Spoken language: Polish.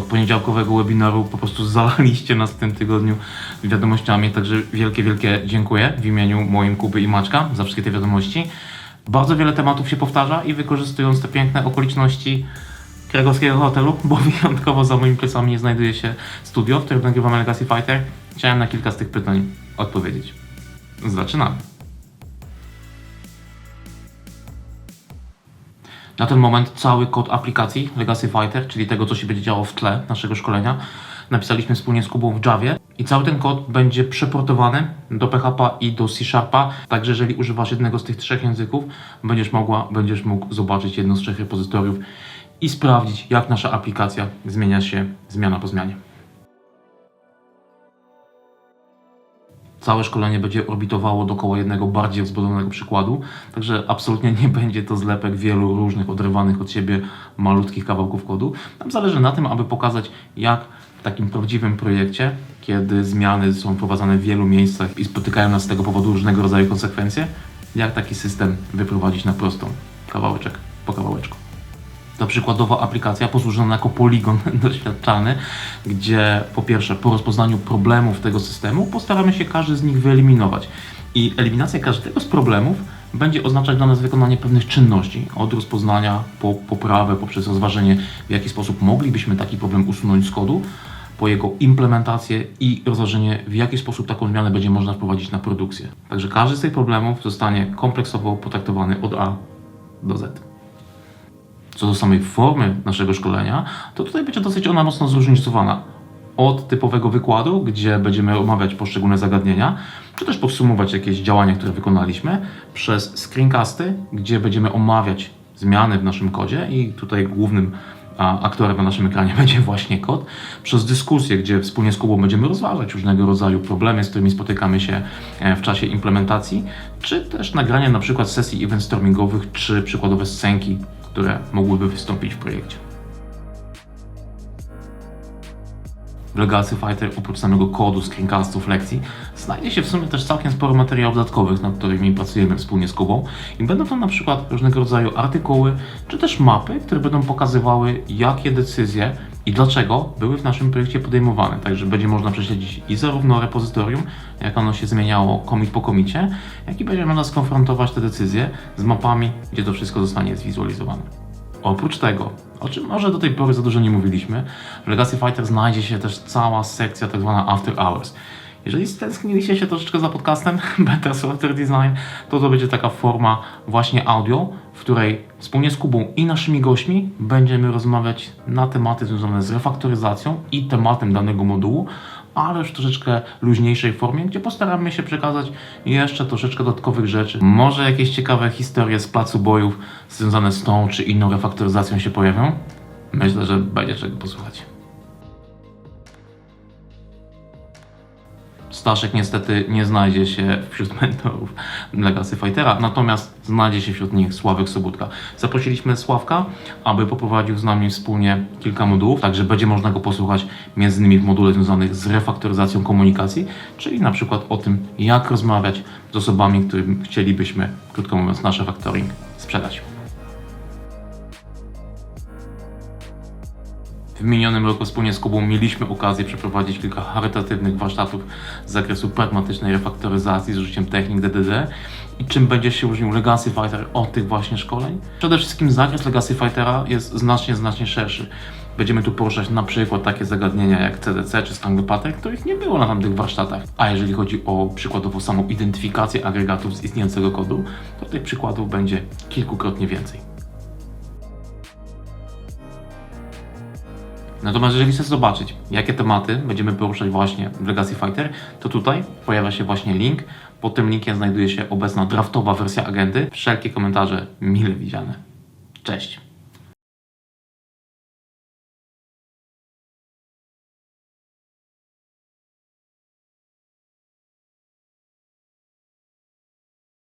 poniedziałkowego webinaru po prostu zalaliście nas w tym tygodniu wiadomościami, także wielkie, wielkie dziękuję w imieniu moim Kuby i Maczka za wszystkie te wiadomości. Bardzo wiele tematów się powtarza i wykorzystując te piękne okoliczności krakowskiego hotelu, bo wyjątkowo za moimi plecami znajduje się studio, w którym nagrywamy Legacy Fighter, chciałem na kilka z tych pytań odpowiedzieć. Zaczynamy. Na ten moment cały kod aplikacji Legacy Fighter, czyli tego, co się będzie działo w tle naszego szkolenia, napisaliśmy wspólnie z Kubą w Javie i cały ten kod będzie przeportowany do PHP i do C Sharpa, także jeżeli używasz jednego z tych trzech języków, będziesz mogła, będziesz mógł zobaczyć jedno z trzech repozytoriów i sprawdzić, jak nasza aplikacja zmienia się zmiana po zmianie. Całe szkolenie będzie orbitowało dookoła jednego bardziej wzbudzonego przykładu, także absolutnie nie będzie to zlepek wielu różnych odrywanych od siebie malutkich kawałków kodu. Nam zależy na tym, aby pokazać, jak w takim prawdziwym projekcie, kiedy zmiany są wprowadzane w wielu miejscach i spotykają nas z tego powodu różnego rodzaju konsekwencje, jak taki system wyprowadzić na prostą, kawałeczek po kawałeczku. To przykładowa aplikacja posłużona jako poligon doświadczalny, gdzie po pierwsze po rozpoznaniu problemów tego systemu postaramy się każdy z nich wyeliminować. I eliminacja każdego z problemów będzie oznaczać dla nas wykonanie pewnych czynności, od rozpoznania po poprawę, poprzez rozważenie w jaki sposób moglibyśmy taki problem usunąć z kodu, po jego implementację i rozważenie w jaki sposób taką zmianę będzie można wprowadzić na produkcję. Także każdy z tych problemów zostanie kompleksowo potraktowany od A do Z. Co do samej formy naszego szkolenia, to tutaj będzie dosyć ona mocno zróżnicowana. Od typowego wykładu, gdzie będziemy omawiać poszczególne zagadnienia, czy też podsumować jakieś działania, które wykonaliśmy, przez screencasty, gdzie będziemy omawiać zmiany w naszym kodzie i tutaj głównym a, aktorem na naszym ekranie będzie właśnie kod, przez dyskusję, gdzie wspólnie z Kubą będziemy rozważać różnego rodzaju problemy, z którymi spotykamy się e, w czasie implementacji, czy też nagrania na przykład sesji event stormingowych, czy przykładowe scenki, które mogłyby wystąpić w projekcie. W Legacy Fighter oprócz samego kodu, screencastów, lekcji znajdzie się w sumie też całkiem sporo materiałów dodatkowych, nad którymi pracujemy wspólnie z Kubą i będą to na przykład różnego rodzaju artykuły, czy też mapy, które będą pokazywały jakie decyzje i dlaczego były w naszym projekcie podejmowane. Także będzie można prześledzić i zarówno repozytorium, jak ono się zmieniało komit po komicie, jak i będzie można skonfrontować te decyzje z mapami, gdzie to wszystko zostanie zwizualizowane. Oprócz tego, o czym może do tej pory za dużo nie mówiliśmy, w Legacy Fighter znajdzie się też cała sekcja tak zwana After Hours. Jeżeli stęskniliście się troszeczkę za podcastem Better Software Design, to to będzie taka forma właśnie audio, w której wspólnie z Kubą i naszymi gośćmi będziemy rozmawiać na tematy związane z refaktoryzacją i tematem danego modułu, ale w troszeczkę luźniejszej formie, gdzie postaramy się przekazać jeszcze troszeczkę dodatkowych rzeczy. Może jakieś ciekawe historie z placu bojów związane z tą czy inną refaktoryzacją się pojawią. Myślę, że będzie czego posłuchać. Staszek niestety nie znajdzie się wśród mentorów Legacy Fightera, natomiast znajdzie się wśród nich Sławek Sobutka. Zaprosiliśmy Sławka, aby poprowadził z nami wspólnie kilka modułów, także będzie można go posłuchać między innymi w module związanych z refaktoryzacją komunikacji, czyli na przykład o tym, jak rozmawiać z osobami, którym chcielibyśmy, krótko mówiąc, nasz refactoring sprzedać. W minionym roku wspólnie z Kubą mieliśmy okazję przeprowadzić kilka charytatywnych warsztatów z zakresu pragmatycznej refaktoryzacji z użyciem technik DDD. I czym będzie się różnił Legacy Fighter od tych właśnie szkoleń? Przede wszystkim zakres Legacy Fightera jest znacznie, znacznie szerszy. Będziemy tu poruszać na przykład takie zagadnienia jak CDC czy Strangle Pattern, których nie było na tamtych warsztatach. A jeżeli chodzi o przykładowo samą identyfikację agregatów z istniejącego kodu, to tych przykładów będzie kilkukrotnie więcej. Natomiast jeżeli chcesz zobaczyć, jakie tematy będziemy poruszać właśnie w Legacy Fighter, to tutaj pojawia się właśnie link. Pod tym linkiem znajduje się obecna draftowa wersja agendy. Wszelkie komentarze mile widziane. Cześć!